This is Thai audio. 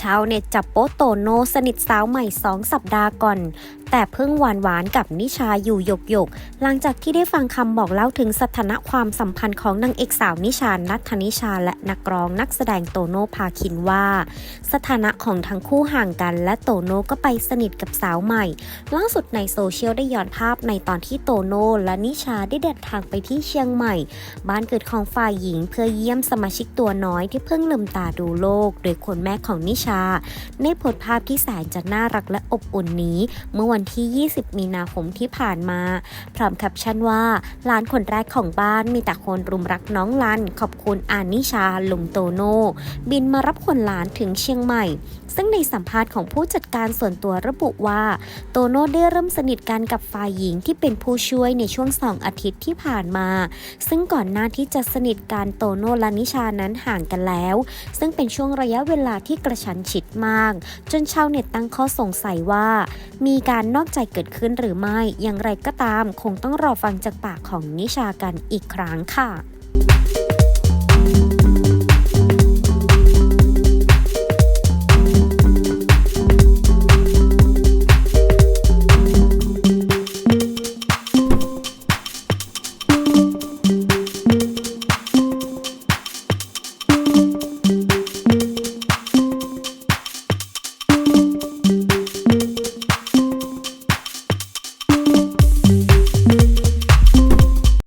ชาวเน็ตจับโป๊โตโนสนิทสาวใหม่ 2 สัปดาห์ก่อนแต่เพิ่งหวานหวานกับนิชาอยู่หยกหยก หลังจากที่ได้ฟังคำบอกเล่าถึงสถานะความสัมพันธ์ของนางเอกสาวนิชา นัทธนิชา และนักร้องนักแสดงโตโนภาคินว่า สถานะของทั้งคู่ห่างกัน และโตโนก็ไปสนิทกับสาวใหม่ ล่าสุดในโซเชียลได้ย้อนภาพในตอนที่โตโนและนิชาได้เดินทางไปที่เชียงใหม่ บ้านเกิดของฝ่ายหญิง เพื่อเยี่ยมสมาชิกตัวน้อยที่เพิ่งลืมตาดูโลก โดยคนแม่ของนิชาได้โพสต์ภาพที่แสนจะน่ารักและอบอุ่นนี้ เมื่อวันวันที่ 20 มีนาคมที่ผ่านมา พร้อมแคปชั่นว่าหลานคนแรกของบ้านมีแต่คนรุมรักน้องลัน ขอบคุณอานิชาลุงโตโน่บินมารับคนหลานถึงเชียงใหม่ ซึ่งในสัมภาษณ์ของผู้จัดการส่วนตัวระบุว่า โตโน่ได้เริ่มสนิทกันกับฝ่ายหญิงที่เป็นผู้ช่วยในช่วงสองอาทิตย์ที่ผ่านมา ซึ่งก่อนหน้าที่จะสนิทกันโตโน่และนิชานั้นห่างกันแล้ว ซึ่งเป็นช่วงระยะเวลาที่กระชั้นชิดมาก จนชาวเน็ตตั้งข้อสงสัยว่า มีการการนอกใจเกิดขึ้นหรือไม่ อย่างไรก็ตาม คงต้องรอฟังจากปากของนิชากันอีกครั้งค่ะ